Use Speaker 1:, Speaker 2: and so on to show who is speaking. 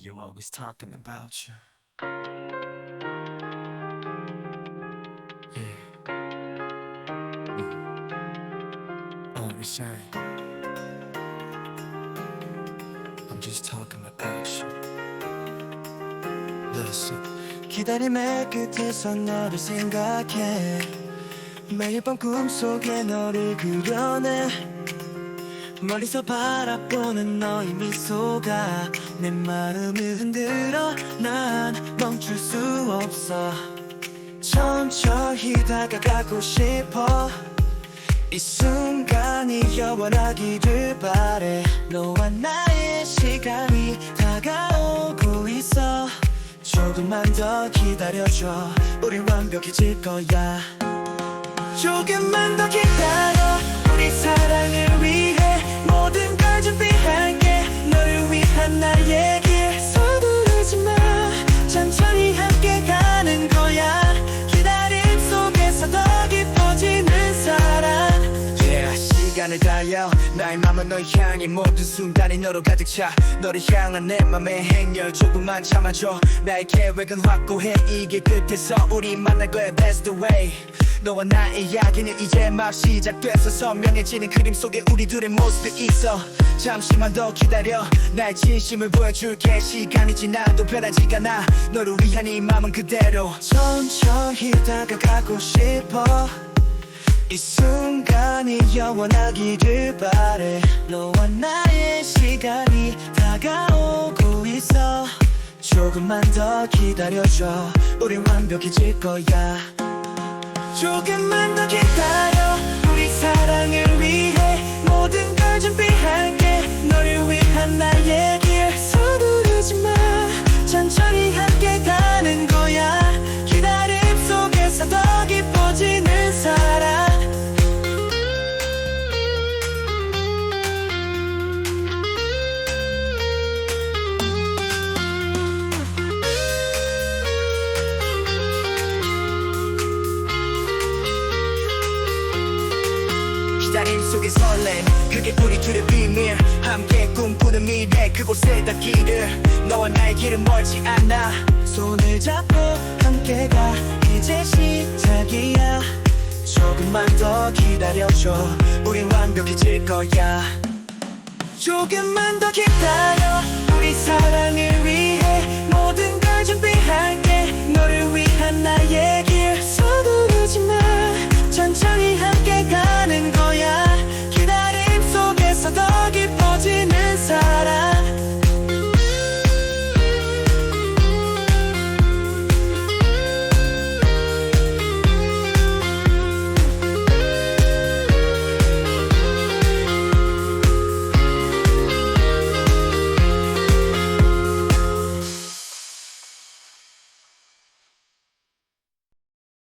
Speaker 1: You're always talking about you. Yeah. Mm. Always saying. I'm just talking about you. Listen. 기다림의 끝에서 너를 생각해 매일 밤 꿈속에 너를 그려내 멀리서 바라보는 너의 미소가 내 마음을 흔들어 난 멈출 수 없어. 천천히 다가가고 싶어. 이 순간이 영원하기를 바래. 너와 나의 시간이 다가오고 있어. 조금만 더 기다려줘. 우린 완벽해질 거야. 조금만 더 기다려. 우리 사랑을 위해 시간을 달려. 나의 맘은 널 향해 모든 순간이 너로 가득 차. 너를 향한 내 맘의 행렬 조금만 참아줘. 나의 계획은 확고해. 이게 끝에서 우리 만날 거야. That's the way. 너와 나의 이야기는 이제 막 시작돼서 선명해지는 그림 속에 우리 둘의 모습이 있어. 잠시만 더 기다려. 나의 진심을 보여줄게. 시간이 지나도 변하지가 않아. 너를 위한 이 마음은 그대로. 천천히 다가가고 싶어 이 순간이 영원하기를 바래. 너와 나의 시간이 다가오고 있어. 조금만 더 기다려줘. 우린 완벽해질 거야. 조금만 더 기다려. 우리 사랑을 위해 모든 걸 준비할게. 너를 위한 나의 길. 서두르지 마. 천천히 함께 가는 거야. 기다림 속에서 더 깊어 기다림 속의 설렘 그게 우리 둘의 비밀. 함께 꿈꾸는 미래. 그곳에 닿기를 너와 나의 길은 멀지 않아. 손을 잡고 함께 가. 이제 시작이야. 조금만 더 기다려줘. 우린 완벽해질 거야. 조금만 더 기다려 우리 사랑